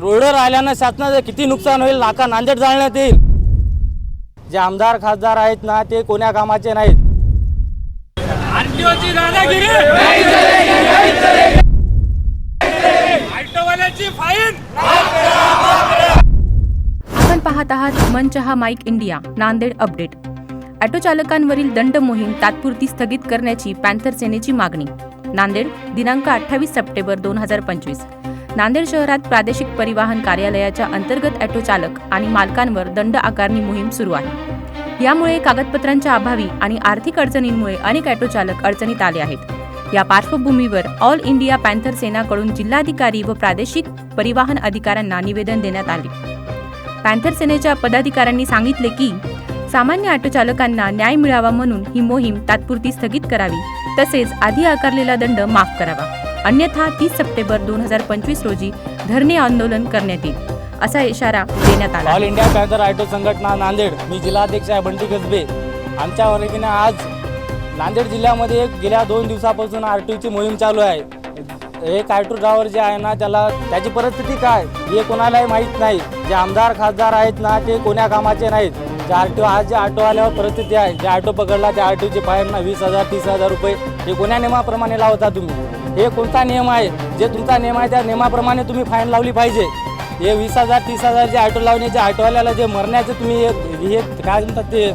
रोडवर आल्यानं शासनाचं किती नुकसान होईल नाका नांदेड जाळण्यात येईल. जे आमदार खासदार आहेत ना ते कोण्या कामाचे नाहीत. आपण पाहत आहात मनचहा Mike India Nanded update. Auto चालकांवरील दंड मोहीम तात्पुरती स्थगित करण्याची पॅन्थर सेनेची मागणी. नांदेड दिनांक अठ्ठावीस सप्टेंबर दोन हजार पंचवीस. नांदेड शहरात प्रादेशिक परिवहन कार्यालयाच्या अंतर्गत ऑटो चालक आणि मालकांवर दंड आकारणी मोहीम सुरू आहे. यामुळे कागदपत्रांच्या अभावी आणि आर्थिक अडचणींमुळे अनेक ऑटो चालक अडचणीत आले आहेत. या पार्श्वभूमीवर ऑल इंडिया पॅन्थर सेनाकडून जिल्हाधिकारी व प्रादेशिक परिवहन अधिकाऱ्यांना निवेदन देण्यात आले. पॅन्थर सेनेच्या पदाधिकाऱ्यांनी सांगितले की सामान्य ऑटो चालकांना न्याय मिळावा म्हणून ही मोहीम तात्पुरती स्थगित करावी तसेच आधी आकारलेला दंड माफ करावा. अन्यथा तीस सप्टेंबर दोन हजार पंचवीस रोजी धरणे आंदोलन करण्यात येईल. असा इशारा देण्यात आला. ऑल इंडिया पॅन्थर ऑटो संघटना नांदेड मी जिल्हाध्यक्ष आहे बंटी कसबे. आमच्या वतीने आज नांदेड जिल्ह्यामध्ये गेल्या दोन दिवसापासून आर टी ओची मोहीम चालू आहे. एक ऑटो ड्रायव्हर जे आहे ना त्याला त्याची परिस्थिती काय? हे कोणालाही माहीत नाही. जे आमदार खासदार आहेत ना ते कोण्या कामाचे नाहीत. जे आर टी ओ आज जे ऑटोवाल्यावर परिस्थिती आहे. जे ऑटो पकडला त्या आर टी ओचे फाईन ना वीस हजार तीस हजार रुपये हे कोण्या नियमाप्रमाणे लावता तुम्ही? हे कोणता नियम आहे? जे तुमचा नियम आहे त्या नियमाप्रमाणे तुम्ही फाईन लावली पाहिजे. हे वीस हजार तीस हजार जे ऑटो लावण्याचे ऑटोवाल्याला जे मरण्याचे तुम्ही हे हे काय म्हणतात ते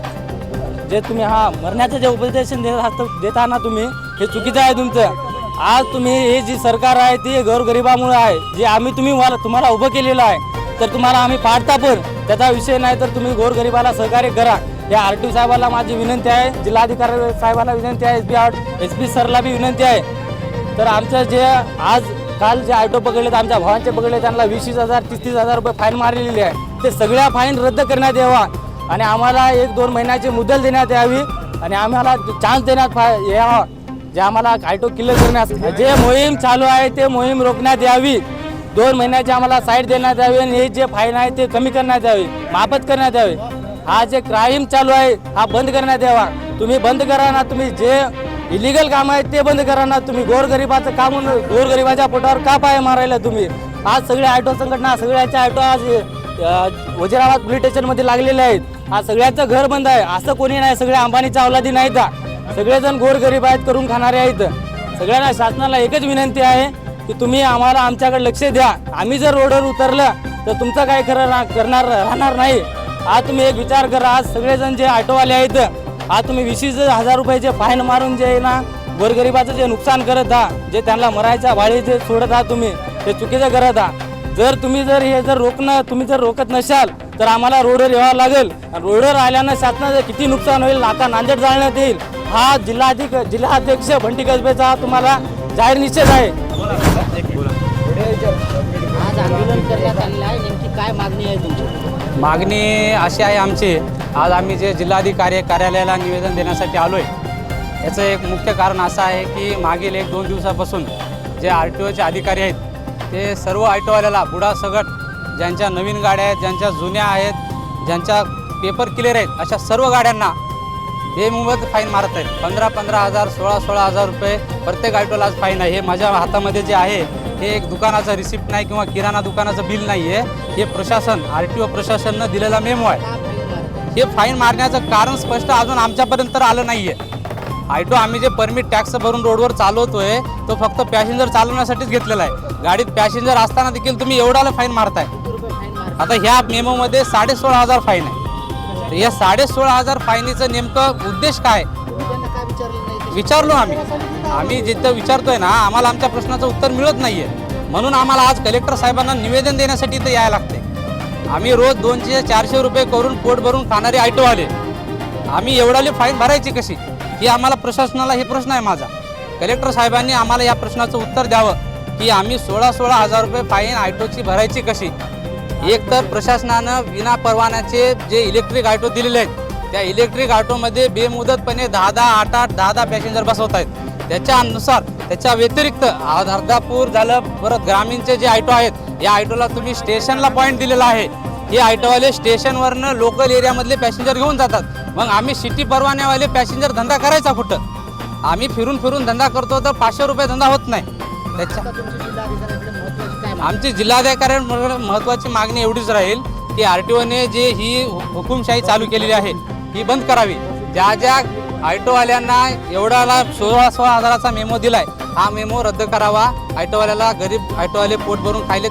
जे तुम्ही हा मरण्याचं जे उपदेशन देत आहात देता ना तुम्ही हे चुकीचं आहे तुमचं. आज तुम्ही हे जी सरकार आहे ती गोरगरिबामुळे आहे. जे आम्ही तुम्ही तुम्हाला उभं केलेलं आहे तर तुम्हाला आम्ही पाडता पण त्याचा विषय नाही तर तुम्ही गोरगरिबाला सहकार्य करा. या आर टी साहेबाला माझी विनंती आहे जिल्हाधिकारी साहेबाला विनंती आहे एस आर एस पी सरला बी विनंती आहे. तर आमचं जे आज काल जे ऑटो पकडले आमच्या भावांचे पकडले त्यांना वीस वीस हजार तीस तीस हजार रुपये फाईन मारलेली आहे. ते सगळ्या फाईन रद्द करण्यात यावा आणि आम्हाला एक दोन महिन्याची मुदल देण्यात यावी आणि आम्हाला चान्स देण्यात यावा जे आम्हाला ऑटो क्लिअर करण्यास जे मोहीम चालू आहे ते मोहीम रोखण्यात यावी. दोन महिन्याची आम्हाला साईड देण्यात यावी आणि हे जे फाईन आहे ते कमी करण्यात यावी माफत करण्यात यावी. हा जे क्राईम चालू आहे हा बंद करण्यात यावा. तुम्ही बंद करा ना तुम्ही जे इलिगल काम आहे ते बंद करा ना तुम्ही. गोरगरिबाचं काम गोरगरिबाच्या पोटावर का पाय मारायला तुम्ही? आज सगळे ऑटो संघटना सगळ्याच्या ऑटो आज अ, वजिराबाद पोलीस स्टेशनमध्ये लागलेले आहेत. आज सगळ्याचं घर बंद आहे. असं कोणी नाही सगळे अंबानीच्या अवलादी नाहीत. सगळेजण गोरगरीब आहेत करून खाणारे आहेत. सगळ्यांना शासनाला एकच विनंती आहे की तुम्ही आम्हाला आमच्याकडे लक्ष द्या. आम्ही जर रोडवर उतरलं तर तुमचं काय खरं रा- करणार राहणार नाही. आज तुम्ही एक विचार करा आज सगळेजण जे ऑटोवाले आहेत आज तुम्ही वीस वीस हजार रुपयाचे फाईन मारून जे आहे ना गोरगरिबाचं जे नुकसान करत आहात जे त्यांना मरायच्या वाळी जे सोडत आहात तुम्ही ते चुकीचं करत आहात जर तुम्ही जर हे जर रोखणं तुम्ही जर रोखत नसाल तर आम्हाला रोडवर यावं लागेल. रोडवर आल्यानं शासनाचं किती नुकसान होईल नाका नांदेड जाळण्यात येईल. हा जिल्हाधिक जिल्हाध्यक्ष भंटी कसबेचा हा तुम्हाला जाहीर निश्चित आहे. आज आंदोलन करण्यात आलेलं आहे. नेमकी काय मागणी आहे तुमची? मागणी अशी आहे आमची. आज आम्ही जे जिल्हाधिकारी कार्यालयाला निवेदन देण्यासाठी आलो आहे याचं एक मुख्य कारण असं आहे की मागील एक दोन दिवसापासून जे आर टी ओचे अधिकारी आहेत ते सर्व ऑटोवाल्याला बुडा सगट ज्यांच्या नवीन गाड्या आहेत ज्यांच्या जुन्या आहेत ज्यांच्या पेपर क्लिअर आहेत अशा सर्व गाड्यांना बेमुबत फाईन मारत आहेत. पंधरा पंधरा हजार सोळा सोळा हजार रुपये प्रत्येक ऑटोला आज फाईन आहे. हे माझ्या हातामध्ये जे आहे हे एक दुकानाचं रिसिप्ट नाही किंवा किराणा दुकानाचं बिल नाही आहे हे प्रशासन आर टी ओ प्रशासननं दिलेला मेमो आहे. हे फाईन मारण्याचं कारण स्पष्ट अजून आमच्यापर्यंत तर आलं नाही आहे आयटो आम्ही जे परमिट टॅक्स भरून रोडवर चालवतोय तो फक्त पॅसेंजर चालवण्यासाठीच घेतलेला आहे. गाडीत पॅसेंजर असताना देखील तुम्ही एवढाला फाईन मारताय. आता ह्या मेमोमध्ये साडे सोळा हजार फाईन आहे. या साडे सोळा हजार फाईनीचं नेमकं उद्देश काय काय? विचारलो आम्ही. आम्ही जिथं विचारतोय ना आम्हाला आमच्या प्रश्नाचं उत्तर मिळत नाहीये. म्हणून आम्हाला आज कलेक्टर साहेबांना निवेदन देण्यासाठी इथं यायला लागते आम्ही रोज दोनशे चारशे रुपये करून पोट भरून खाणारे आयटो आले. आम्ही एवढाली फाईन भरायची कशी? ही आम्हाला प्रशासनाला हे प्रश्न आहे माझा. कलेक्टर साहेबांनी आम्हाला या प्रश्नाचं उत्तर द्यावं की आम्ही सोळा सोळा हजार रुपये फाईन आयटोची भरायची कशी? एक तर प्रशासनानं विना परवान्याचे जे इलेक्ट्रिक आयटो दिलेले आहेत त्या इलेक्ट्रिक ऑटोमध्ये बेमुदतपणे दहा दहा आठ आठ दहा दहा पॅसेंजर बसवत आहेत त्याच्यानुसार त्याच्या व्यतिरिक्त अर्धापूर झालं परत ग्रामीणचे जे ऑटो आहेत या ऑटोला तुम्ही स्टेशनला पॉईंट दिलेला आहे. हे ऑटोवाले स्टेशनवरनं लोकल एरियामधले पॅसेंजर घेऊन जातात. मग आम्ही सिटी परवान्यावाले पॅसेंजर धंदा करायचा कुठं? आम्ही फिरून फिरून धंदा करतो तर पाचशे रुपये धंदा होत नाही. त्याच्या आमची जिल्हाधिकाऱ्यांकडे महत्त्वाची मागणी एवढीच राहील की आर टी ओने जे हु- हुकुमशाही चालू केलेली आहे ही बंद करावी. ज्या ज्या ऑटोवाल्यांना एवढाला सोळा सोळा हजाराचा मेमो दिलाय हा मेमो रद्द करावा. ऑटोवाल्याला गरीब ऑटोवाले पोट भरून खायले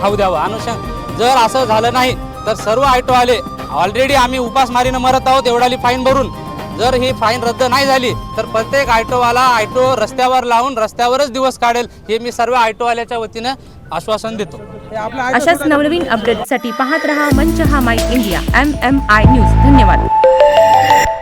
खाऊ द्यावं. अनुषंग जर असं झालं नाही तर सर्व ऑटोवाले ऑलरेडी आम्ही उपासमारीनं मरत आहोत एवढाली फाईन भरून. जर ही फाईन रद्द नाही झाली तर प्रत्येक ऑटोवाला ऑटो रस्त्यावर लावून रस्त्यावरच दिवस काढेल हे मी सर्व ऑटोवाल्याच्या वतीनं आश्वासन देतो. अशाच नवनवीन अपडेटसाठी पाहत रहा मंच हा Mike India M M I news धन्यवाद. you